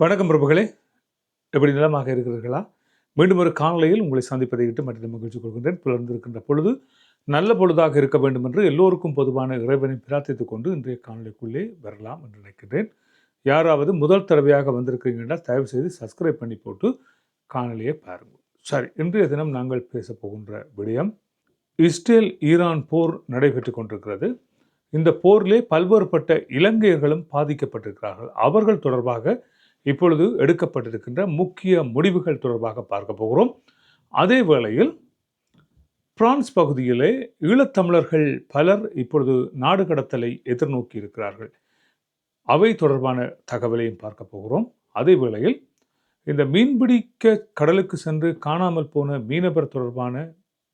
வணக்கம் பிரபுகளே. எப்படி நிலமாக இருக்கிறீர்களா? மீண்டும் ஒரு காணொலியில் உங்களை சந்திப்பதை விட்டு மற்ற மகிழ்ச்சி கொள்கின்றேன். புலர்ந்திருக்கின்ற பொழுது நல்ல பொழுதாக இருக்க வேண்டும் என்று எல்லோருக்கும் பொதுவான இறைவனை பிரார்த்தித்துக் கொண்டு இன்றைய காணொலிக்குள்ளே வரலாம் என்று நினைக்கின்றேன். யாராவது முதல் தடவையாக வந்திருக்கிறீங்கன்னா தயவு செய்து சப்ஸ்கிரைப் பண்ணி போட்டு காணொலியை பாருங்கள் சரி இன்றைய தினம் நாங்கள் பேச போகின்ற விடயம் இஸ்ரேல் ஈரான் போர் நடைபெற்று கொண்டிருக்கிறது. இந்த போரிலே பல்வேறுபட்ட இலங்கையர்களும் பாதிக்கப்பட்டிருக்கிறார்கள். அவர்கள் தொடர்பாக இப்பொழுது எடுக்கப்பட்டிருக்கின்ற முக்கிய முடிவுகள் தொடர்பாக பார்க்க போகிறோம். அதே வேளையில் பிரான்ஸ் பகுதியிலே ஈழத்தமிழர்கள் பலர் இப்பொழுது நாடு கடத்தலை எதிர்நோக்கி இருக்கிறார்கள். அவை தொடர்பான தகவலையும் பார்க்க போகிறோம். அதே வேளையில் இந்த மீன்பிடிக்க கடலுக்கு சென்று காணாமல் போன மீனவர் தொடர்பான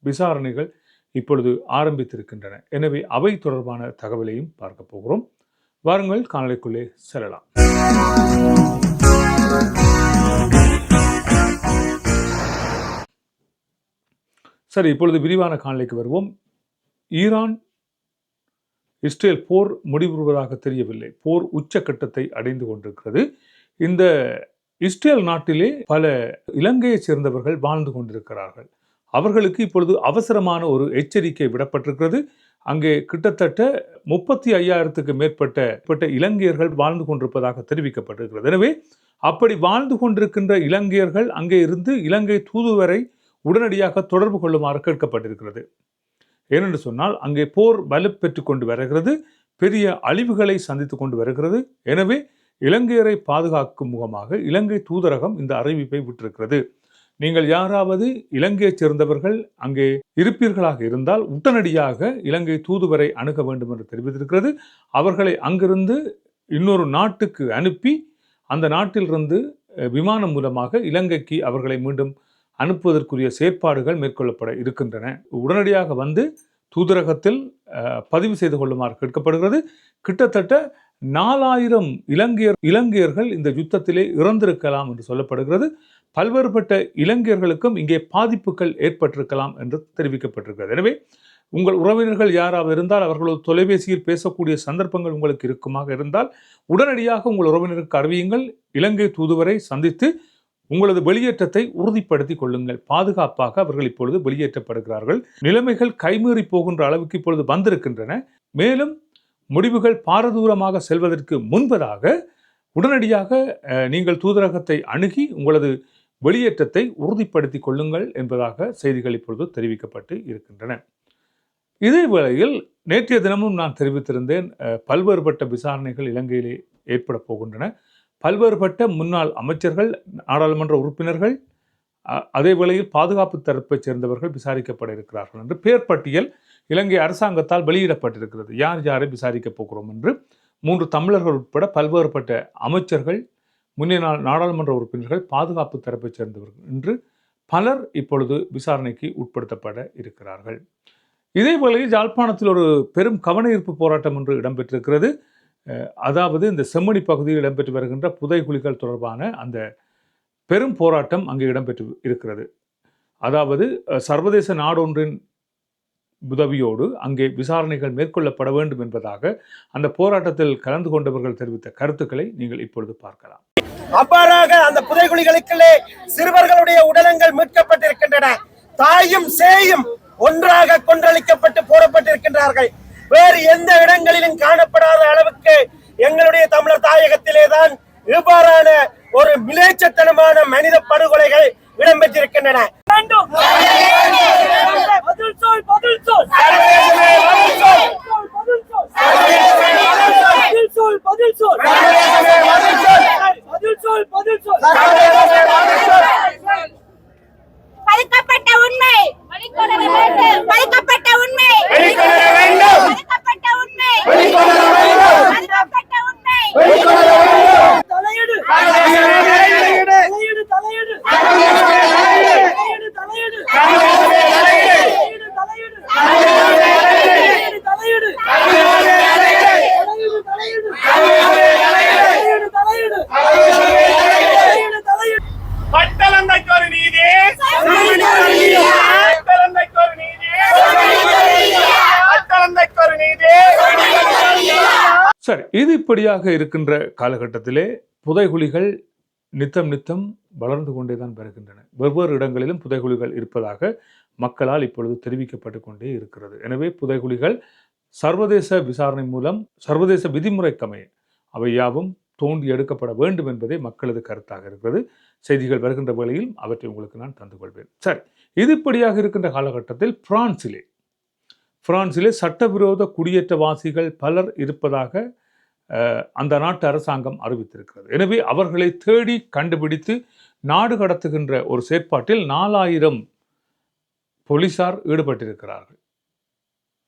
விசாரணைகள் இப்பொழுது ஆரம்பித்திருக்கின்றன. எனவே அவை தொடர்பான தகவலையும் பார்க்க போகிறோம். வாருங்கள் காணொலிக்குள்ளே செல்லலாம். சரி இப்பொழுது விரிவான காணொலிக்கு வருவோம். ஈரான் இஸ்ரேல் போர் முடிவுறுவதாக தெரியவில்லை. போர் உச்சக்கட்டத்தை அடைந்து கொண்டிருக்கிறது. இந்த இஸ்ரேல் நாட்டிலே பல இலங்கையைச் சேர்ந்தவர்கள் வாழ்ந்து கொண்டிருக்கிறார்கள். அவர்களுக்கு இப்பொழுது அவசரமான ஒரு எச்சரிக்கை விடப்பட்டிருக்கிறது. அங்கே கிட்டத்தட்ட முப்பத்தி ஐயாயிரத்துக்கு மேற்பட்ட மேற்பட்ட இலங்கையர்கள் வாழ்ந்து கொண்டிருப்பதாக தெரிவிக்கப்பட்டிருக்கிறது. எனவே அப்படி வாழ்ந்து கொண்டிருக்கின்ற இலங்கையர்கள் அங்கே இருந்து இலங்கை தூதுவரை உடனடியாக தொடர்பு கொள்ளுமாறு கேட்கப்பட்டிருக்கிறது. ஏனென்று சொன்னால் அங்கே போர் வலுப்பெற்று கொண்டு வருகிறது பெரிய அழிவுகளை சந்தித்து கொண்டு வருகிறது. எனவே இலங்கையரை பாதுகாக்கும் முகமாக இலங்கை தூதரகம் இந்த அறிவிப்பை விட்டிருக்கிறது. நீங்கள் யாராவது இலங்கையைச் சேர்ந்தவர்கள் அங்கே இருப்பீர்களாக இருந்தால் உடனடியாக இலங்கை தூதுவரை அணுக வேண்டும் என்று தெரிவித்திருக்கிறது. அவர்களை அங்கிருந்து இன்னொரு நாட்டுக்கு அனுப்பி அந்த நாட்டிலிருந்து விமானம் மூலமாக இலங்கைக்கு அவர்களை மீண்டும் அனுப்புவதற்குரிய செயற்பாடுகள் மேற்கொள்ளப்பட இருக்கின்றன. உடனடியாக வந்து தூதரகத்தில் பதிவு செய்து கொள்ளுமாறு கேட்கப்படுகிறது. கிட்டத்தட்ட நாலாயிரம் இலங்கையர் இலங்கையர்கள் இந்த யுத்தத்திலே இறந்திருக்கலாம் என்று சொல்லப்படுகிறது. பல்வேறுபட்ட இலங்கையர்களுக்கும் இங்கே பாதிப்புகள் ஏற்பட்டிருக்கலாம் என்று தெரிவிக்கப்பட்டிருக்கிறது. எனவே உங்கள் உறவினர்கள் யாராவது இருந்தால் அவர்களோடு தொலைபேசியில் பேசக்கூடிய சந்தர்ப்பங்கள் உங்களுக்கு இருக்குமாக இருந்தால் உடனடியாக உங்கள் உறவினருக்கு அறிவியுங்கள் இலங்கை தூதுவரை சந்தித்து உங்களது வெளியேற்றத்தை உறுதிப்படுத்தி கொள்ளுங்கள். பாதுகாப்பாக அவர்கள் இப்பொழுது வெளியேற்றப்படுகிறார்கள். நிலைமைகள் கைமீறி போகின்ற அளவுக்கு இப்பொழுது வந்திருக்கின்றன. மேலும் முடிவுகள் பாரதூரமாக செல்வதற்கு முன்பதாக உடனடியாக நீங்கள் தூதரகத்தை அணுகி உங்களது வெளியேற்றத்தை உறுதிப்படுத்திக் கொள்ளுங்கள் என்பதாக செய்திகள் இப்பொழுது தெரிவிக்கப்பட்டு இருக்கின்றன. இதே வேளையில் நேற்றைய தினமும் நான் தெரிவித்திருந்தேன் பல்வேறுபட்ட விசாரணைகள் இலங்கையிலே ஏற்பட போகின்றன. பல்வேறுபட்ட முன்னாள் அமைச்சர்கள் நாடாளுமன்ற உறுப்பினர்கள் அதே வேளையில் பாதுகாப்பு தரப்பைச் சேர்ந்தவர்கள் விசாரிக்கப்பட இருக்கிறார்கள் என்று பேர் பட்டியல் இலங்கை அரசாங்கத்தால் வெளியிடப்பட்டிருக்கிறது. யார் யாரை விசாரிக்கப் போகிறோம் என்று மூன்று தமிழர்கள் உட்பட பல்வேறுபட்ட அமைச்சர்கள் முன்னே நாள் நாடாளுமன்ற உறுப்பினர்கள் பாதுகாப்பு தரப்பைச் சேர்ந்தவர்கள் என்று பலர் இப்பொழுது விசாரணைக்கு உட்படுத்தப்பட இருக்கிறார்கள். இதே வேளையில் யாழ்ப்பாணத்தில் ஒரு பெரும் கவனஈர்ப்பு போராட்டம் ஒன்று இடம்பெற்றிருக்கிறது. அதாவது இந்த செம்மணி பகுதியில் இடம்பெற்று வருகின்ற புதைகுலிகள் தொடர்பான அந்த பெரும் போராட்டம் அங்கே இடம்பெற்று இருக்கிறது. அதாவது சர்வதேச நாடொன்றின் உதவியோடு அங்கே விசாரணைகள் மேற்கொள்ளப்பட வேண்டும் என்பதாக அந்த போராட்டத்தில் கலந்து கொண்டவர்கள் தெரிவித்த கருத்துக்களை நீங்கள் இப்பொழுது பார்க்கலாம். அவ்வாறாக அந்த புதைகுழிகளுக்குள்ளே சிறுவர்களுடைய உடலங்கள் மீட்கப்பட்டிருக்கின்றன. தாயும் சேயும் ஒன்றாக கொன்றளிக்கப்பட்டு போடப்பட்டிருக்கின்றார்கள். வேறு எந்த இடங்களிலும் காணப்படாத அளவுக்கு எங்களுடைய தமிழர் தாயகத்திலே தான் இவ்வாறான ஒரு மிலேச்சத்தனமான மனித படுகொலைகள் இடம்பெற்றிருக்கின்றன. பறிக்கப்பட்ட உண்மை. பறிக்கப்பட்ட உண்மை. சரி இது இப்படியாக இருக்கின்ற காலகட்டத்திலே புதைகுழிகள் நித்தம் நித்தம் வளர்ந்து கொண்டே தான் வருகின்றன வெவ்வேறு இடங்களிலும் புதைகுழிகள் இருப்பதாக மக்களால் இப்பொழுது தெரிவிக்கப்பட்டு கொண்டே இருக்கிறது. எனவே புதைகுழிகள் சர்வதேச விசாரணை மூலம் சர்வதேச விதிமுறைக்கமைய அவை யாவும் தோண்டி எடுக்கப்பட வேண்டும் என்பதே மக்களது கருத்தாக இருக்கிறது. செய்திகள் வருகின்ற வேளையில் அவற்றை உங்களுக்கு நான் தந்து கொள்வேன் சரி இது இப்படியாக இருக்கின்ற காலகட்டத்தில் பிரான்சிலே பிரான்சிலே சட்டவிரோத குடியேற்றவாசிகள் பலர் இருப்பதாக அந்த நாட்டு அரசாங்கம் அறிவித்திருக்கிறது. எனவே அவர்களை தேடி கண்டுபிடித்து நாடு கடத்துகின்ற ஒரு செயற்பாட்டில் நாலாயிரம் போலீசார் ஈடுபட்டிருக்கிறார்கள்.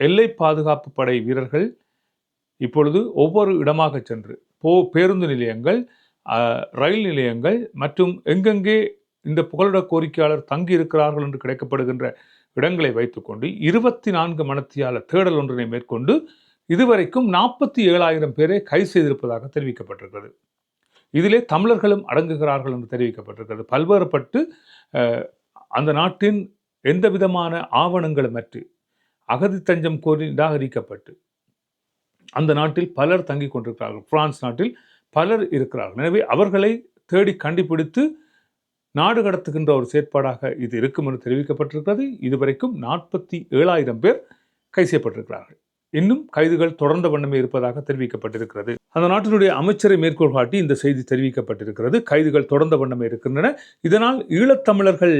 எல்லை பாதுகாப்பு படை வீரர்கள் இப்பொழுது ஒவ்வொரு இடமாக சென்று போ பேருந்து நிலையங்கள் ரயில் நிலையங்கள் மற்றும் எங்கெங்கே இந்த புகலிட கோரிக்கையாளர் தங்கி இருக்கிறார்கள் என்று கிடைக்கப்படுகின்ற இடங்களை வைத்துக்கொண்டு இருபத்தி நான்கு மணத்தியால தேடல் ஒன்றினை மேற்கொண்டு இதுவரைக்கும் நாற்பத்தி ஏழாயிரம் பேரை கைது செய்திருப்பதாக தெரிவிக்கப்பட்டிருக்கிறது. இதிலே தமிழர்களும் அடங்குகிறார்கள் என்று தெரிவிக்கப்பட்டிருக்கிறது. பல்வேறுபட்டு அந்த நாட்டின் எந்த விதமான ஆவணங்களுமற்று அகதி தஞ்சம் கோரி நிராகரிக்கப்பட்டு அந்த நாட்டில் பலர் தங்கிக் கொண்டிருக்கிறார்கள். பிரான்ஸ் நாட்டில் பலர் இருக்கிறார்கள். எனவே அவர்களை தேடி கண்டுபிடித்து நாடு கடத்துகின்ற ஒரு செயற்பாடாக இது இருக்கும் என்று தெரிவிக்கப்பட்டிருக்கிறது. இதுவரைக்கும் நாற்பத்தி ஏழாயிரம் பேர் கைது செய்யப்பட்டிருக்கிறார்கள். இன்னும் கைதுகள் தொடர்ந்த வண்ணமே இருப்பதாக தெரிவிக்கப்பட்டிருக்கிறது. அந்த நாட்டினுடைய அமைச்சரை மேற்கோள் காட்டி இந்த செய்தி தெரிவிக்கப்பட்டிருக்கிறது. கைதுகள் தொடர்ந்த வண்ணமே இருக்கின்றன. இதனால் ஈழத்தமிழர்கள்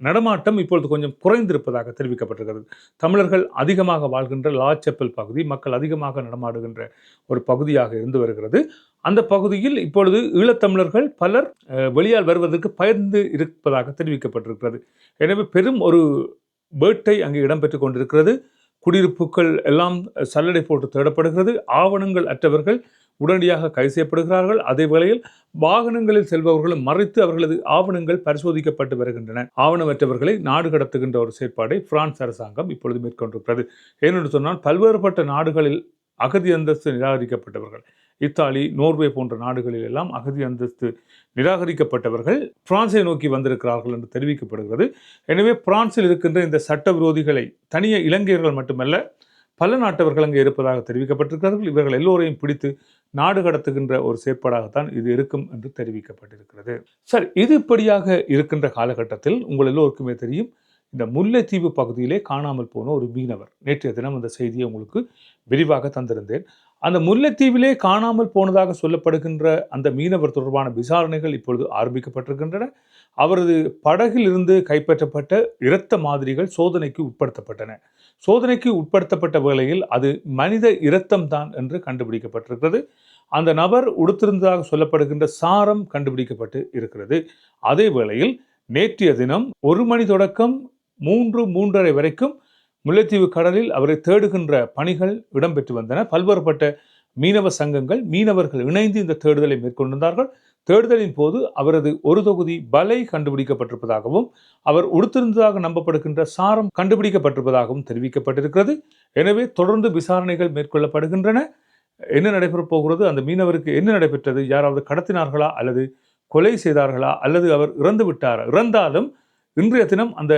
நடமாட்டம் இப்பொழுது கொஞ்சம் குறைந்திருப்பதாக தெரிவிக்கப்பட்டிருக்கிறது. தமிழர்கள் அதிகமாக வாழ்கின்ற லாச்செப்பல் பகுதி மக்கள் அதிகமாக நடமாடுகின்ற ஒரு பகுதியாக இருந்து வருகிறது. அந்த பகுதியில் இப்பொழுது ஈழத்தமிழர்கள் பலர் வெளியால் வருவதற்கு பயந்து இருப்பதாக தெரிவிக்கப்பட்டிருக்கிறது. எனவே பெரும் ஒரு வேட்டை அங்கே இடம்பெற்று கொண்டிருக்கிறது. குடியிருப்புகள் எல்லாம் சல்லடை போட்டு தேடப்படுகிறது. ஆவணங்கள் அற்றவர்கள் உடனடியாக கைது செய்யப்படுகிறார்கள். அதே வேளையில் வாகனங்களில் செல்பவர்களும் மறைத்து அவர்களது ஆவணங்கள் பரிசோதிக்கப்பட்டு வருகின்றன. ஆவணமற்றவர்களை நாடு கடத்துகின்ற ஒரு செயற்பாடை பிரான்ஸ் அரசாங்கம் இப்பொழுது மேற்கொண்டிருக்கிறது. ஏனென்று சொன்னால் பல்வேறுபட்ட நாடுகளில் அகதி அந்தஸ்து நிராகரிக்கப்பட்டவர்கள் இத்தாலி நோர்வே போன்ற நாடுகளில் எல்லாம் அகதி அந்தஸ்து நிராகரிக்கப்பட்டவர்கள் பிரான்ஸை நோக்கி வந்திருக்கிறார்கள் என்று தெரிவிக்கப்படுகிறது. எனவே பிரான்சில் இருக்கின்ற இந்த சட்டவிரோதிகளை தனிய இலங்கையர்கள் மட்டுமல்ல பல நாட்டவர்கள் அங்கே இருப்பதாக தெரிவிக்கப்பட்டிருக்கிறார்கள் இவர்கள் எல்லோரையும் பிடித்து நாடு கடத்துகின்ற ஒரு செயற்பாடாகத்தான் இது இருக்கும் என்று தெரிவிக்கப்பட்டிருக்கிறது. சார் இது இப்படியாக இருக்கின்ற காலகட்டத்தில் உங்கள் எல்லோருக்குமே தெரியும் இந்த முல்லைத்தீவு பகுதியிலே காணாமல் போன ஒரு மீனவர். நேற்றைய தினம் அந்த செய்தியை உங்களுக்கு விரிவாக தந்திருந்தேன். அந்த முல்லைத்தீவிலே காணாமல் போனதாக சொல்லப்படுகின்ற அந்த மீனவர் தொடர்பான விசாரணைகள் இப்பொழுது ஆரம்பிக்கப்பட்டிருக்கின்றன. அவரது படகில் இருந்து கைப்பற்றப்பட்ட இரத்த மாதிரிகள் சோதனைக்கு உட்படுத்தப்பட்டன. சோதனைக்கு உட்படுத்தப்பட்ட வேளையில் அது மனித இரத்தம்தான் என்று கண்டுபிடிக்கப்பட்டிருக்கிறது. அந்த நபர் உடுத்திருந்ததாக சொல்லப்படுகின்ற சாரம் கண்டுபிடிக்கப்பட்டு இருக்கிறது. அதே வேளையில் நேற்றைய தினம் ஒரு மணி தொடக்கம் மூன்று மூன்றரை வரைக்கும் முல்லைத்தீவு கடலில் அவரை தேடுகின்ற பணிகள் இடம்பெற்று வந்தன. பல்வேறுபட்ட மீனவ சங்கங்கள் மீனவர்கள் இணைந்து இந்த தேடுதலை மேற்கொண்டிருந்தார்கள். தேடுதலின் போது அவரது ஒரு தொகுதி பலை கண்டுபிடிக்கப்பட்டிருப்பதாகவும் அவர் உடுத்திருந்ததாக நம்பப்படுகின்ற சாரம் கண்டுபிடிக்கப்பட்டிருப்பதாகவும் தெரிவிக்கப்பட்டிருக்கிறது. எனவே தொடர்ந்து விசாரணைகள் மேற்கொள்ளப்படுகின்றன. என்ன நடைபெறப் போகிறது? அந்த மீனவருக்கு என்ன நடைபெற்றது? யாராவது கடத்தினார்களா? அல்லது கொலை செய்தார்களா? அல்லது அவர் இறந்து விட்டாரா இறந்தாலும் இன்றைய தினம் அந்த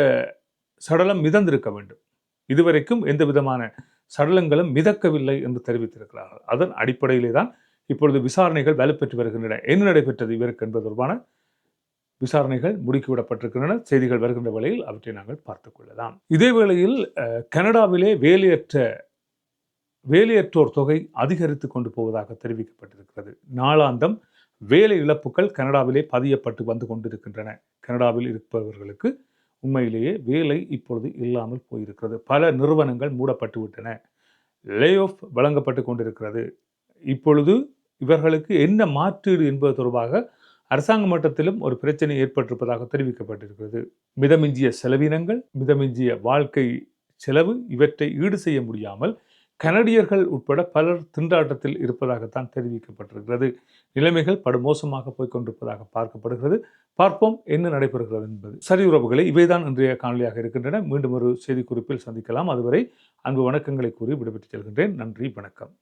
சடலம் மிதந்திருக்க வேண்டும். இதுவரைக்கும் எந்த விதமான சடலங்களும் மிதக்கவில்லை என்று தெரிவித்திருக்கிறார்கள். அதன் அடிப்படையிலே தான் இப்பொழுது விசாரணைகள் வலுப்பெற்று வருகின்றன. என்ன நடைபெற்றது இவருக்கு என்பது தொடர்பான விசாரணைகள் முடுக்கிவிடப்பட்டிருக்கின்றன செய்திகள் வருகின்ற வேளையில் அவற்றை நாங்கள் பார்த்துக் கொள்ளலாம். இதே வேளையில் கனடாவிலே வேலையற்ற வேலையற்றோர் தொகை அதிகரித்து கொண்டு போவதாக தெரிவிக்கப்பட்டிருக்கிறது. நாளாந்தம் வேலை இழப்புகள் கனடாவிலே பதியப்பட்டு வந்து கொண்டிருக்கின்றன. கனடாவில் இருப்பவர்களுக்கு உண்மையிலேயே வேலை இப்பொழுது இல்லாமல் போயிருக்கிறது. பல நிறுவனங்கள் மூடப்பட்டு விட்டன. லே ஆஃப் வழங்கப்பட்டு கொண்டிருக்கிறது. இப்பொழுது இவர்களுக்கு என்ன மாற்றீடு என்பது தொடர்பாக அரசாங்க மட்டத்திலும் ஒரு பிரச்சனை ஏற்பட்டிருப்பதாக தெரிவிக்கப்பட்டிருக்கிறது. மிதமிஞ்சிய செலவினங்கள் மிதமிஞ்சிய வாழ்க்கை செலவு இவற்றை ஈடு செய்ய முடியாமல் கனடியர்கள் உட்பட பலர் திண்டாட்டத்தில் இருப்பதாகத்தான் தெரிவிக்கப்பட்டிருக்கிறது. நிலைமைகள் படுமோசமாக போய்கொண்டிருப்பதாக பார்க்கப்படுகிறது. பார்ப்போம் என்ன நடைபெறுகிறது என்பது. சரி உறவுகளை இவைதான் இன்றைய காணொலியாக இருக்கின்றன. மீண்டும் ஒரு செய்திக்குறிப்பில் சந்திக்கலாம். அதுவரை அன்பு வணக்கங்களை கூறி விடைபெற்றுச் செல்கின்றேன். நன்றி வணக்கம்.